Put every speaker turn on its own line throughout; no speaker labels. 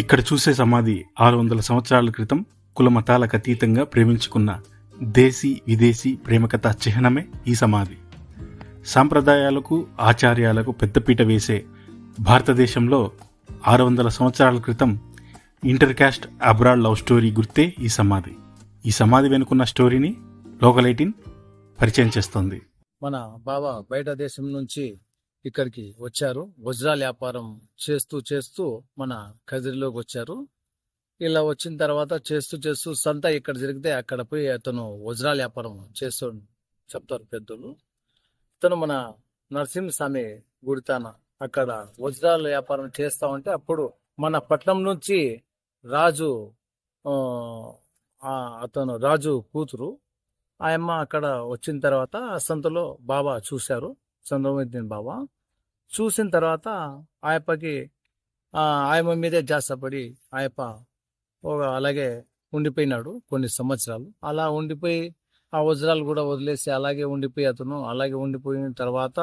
ఇక్కడ చూసే సమాధి ఆరు వందల సంవత్సరాల క్రితం కుల మతాలకు అతీతంగా ప్రేమించుకున్న దేశీ విదేశీ ప్రేమకథ చిహ్నమే ఈ సమాధి. సాంప్రదాయాలకు ఆచార్యాలకు పెద్దపీట వేసే భారతదేశంలో ఆరు వందల సంవత్సరాల క్రితం inter caste abroad love story గుర్తే ఈ సమాధి. ఈ సమాధి వెనుకున్న స్టోరీని లోకల్ ఎయిటీన్ పరిచయం చేస్తోంది.
మన బాబా బయట దేశం నుంచి ఇక్కడికి వచ్చారు. వజ్రాల వ్యాపారం చేస్తూ చేస్తూ మన కదిరిలోకి వచ్చారు. ఇలా వచ్చిన తర్వాత చేస్తూ చేస్తూ సంత ఇక్కడ జరిగితే అక్కడ పోయి అతను వజ్రాల వ్యాపారం చేస్తూ చెప్తారు పెద్దలు అతను మన నరసింహస్వామి గుడితాన అక్కడ వజ్రాల వ్యాపారం చేస్తా ఉంటే అప్పుడు మన పట్నం నుంచి రాజు ఆ, అతను రాజు కూతురు ఆయమ్మ అక్కడ వచ్చిన తర్వాత ఆ సంతలో బాబా చూశారు. చంద్రమోహన్ బాబా చూసిన తర్వాత ఆయప్పకి ఆయమ్మ మీదే జాసపడి ఆయప్ప ఒక అలాగే ఉండిపోయినాడు కొన్ని సంవత్సరాలు. అలా ఉండిపోయి ఆ వజ్రాలు కూడా వదిలేసి అలాగే ఉండిపోయి అతను అలాగే ఉండిపోయిన తర్వాత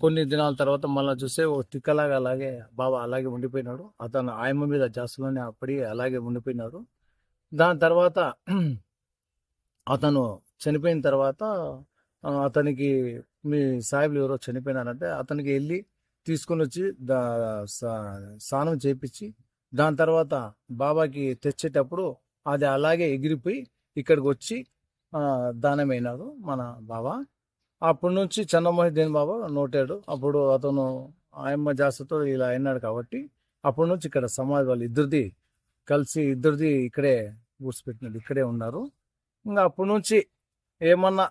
కొన్ని దినాల తర్వాత మళ్ళీ చూస్తే ఒక తిక్కలాగా అలాగే బాబా అలాగే ఉండిపోయినాడు. అతను ఆయమ్మ మీద జాస్తులోనే పడి అలాగే ఉండిపోయినాడు. దాని తర్వాత అతను చనిపోయిన తర్వాత అతనికి మీ సాయిబులు ఎవరో చనిపోయినారంటే అతనికి వెళ్ళి తీసుకొని వచ్చి దా స్నానం చేపించి దాని తర్వాత బాబాకి తెచ్చేటప్పుడు అది అలాగే ఎగిరిపోయి ఇక్కడికి వచ్చి దానమైనాడు మన బాబా. అప్పటి నుంచి చంద్రమోహిద్దీన్ బాబా? నోటాడు. అప్పుడు అతను ఆయమ్మ జాస్తతో ఇలా అయినాడు కాబట్టి అప్పటి నుంచి ఇక్కడ సమాజ్ వాళ్ళు ఇద్దరిది కలిసి ఇద్దరిది ఇక్కడే కూర్చిపెట్టినాడు ఇక్కడే ఉన్నారు. ఇంకా అప్పటి నుంచి ఏమన్నా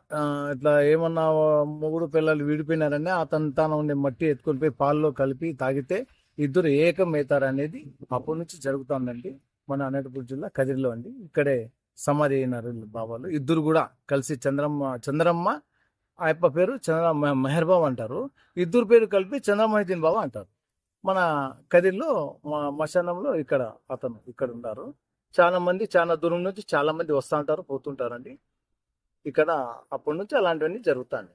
ఇట్లా ఏమన్నా మొగుడు పిల్లలు విడిపోయినారని అతను తాను ఉండే మట్టి ఎత్తుకొని పోయి పాల్లో కలిపి తాగితే ఇద్దరు ఏకం అనేది అప్పటి నుంచి జరుగుతుందండి. మన అనంతపురం జిల్లా కదిరిలో అండి. ఇక్కడే సమాధి అయినారు బాబాలు. ఇద్దరు కూడా కలిసి చంద్రమ్మ చంద్రమ్మ ఆ అప్ప పేరు చంద్ర మె- మెహర్ బాబు అంటారు. ఇద్దరు పేరు కలిపి చంద్రమోహిద్దీన్ బాబా అంటారు. మన కదిరిలో మా మశానంలో ఇక్కడ అతను ఇక్కడ ఉన్నారు. చాలా మంది చాలా దూరం నుంచి చాలా మంది వస్తూ ఉంటారు పోతుంటారండి. ఇక్కడ అప్పటి నుంచి అలాంటివన్నీ జరుగుతాయి